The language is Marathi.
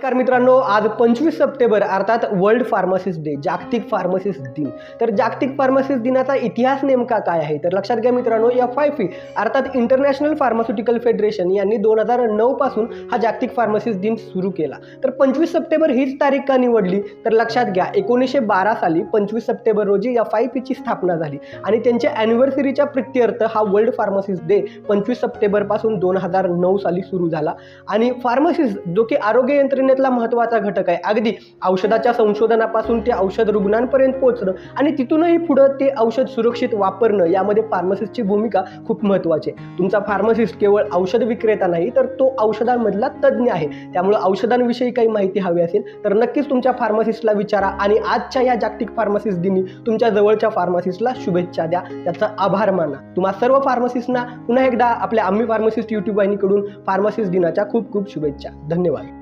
नमस्कार मित्रांनो आज पंचवीस सप्टेंबर अर्थात वर्ल्ड फार्मासिस्ट डे जागतिक फार्मासिस्ट दिन. तर जागतिक फार्मासिस्ट दिनाचा इतिहास नेमका काय आहे? तर लक्षात घ्या मित्रांनो एफ आय फी अर्थात इंटरनॅशनल फार्मास्युटिकल फेडरेशन यांनी दोन हजार नऊ पासून हा जागतिक फार्मासिस्ट दिन सुरू केला. तर पंचवीस सप्टेंबर हीच तारीख का निवडली? तर लक्षात घ्या एकोणीसशे बारा साली पंचवीस सप्टेंबर रोजी एफ आय पीची स्थापना झाली आणि त्यांच्या अॅनिव्हर्सरीच्या प्रित्यर्थ हा वर्ल्ड फार्मासिस्ट डे पंचवीस सप्टेंबरपासून दोन हजार नऊ साली सुरू झाला. आणि फार्मसिस्ट जो की आरोग्य यंत्रणे यंत्रणेतला महत्त्वाचा घटक आहे. अगदी औषधाच्या संशोधनापासून ते औषध रुग्णांपर्यंत पोहोचणं आणि तिथूनही पुढं ते औषध सुरक्षित वापरणं यामध्ये फार्मसिस्टची भूमिका खूप महत्त्वाची आहे. तुमचा फार्मसिस्ट केवळ औषध विक्रेता नाही तर तो औषधांमधला तज्ज्ञ आहे. त्यामुळं औषधांविषयी काही माहिती हवी असेल तर नक्कीच तुमच्या फार्मसिस्टला विचारा आणि आजच्या या जागतिक फार्मसिस्ट दिनी तुमच्या जवळच्या फार्मसिस्टला शुभेच्छा द्या. त्याचा आभार माना. तुम्हा सर्व फार्मसिस्टना पुन्हा एकदा आपल्या आम्ही फार्मसिस्ट युट्यूब वाहिनीकडून फार्मसिस्ट दिनाच्या खूप खूप शुभेच्छा. धन्यवाद.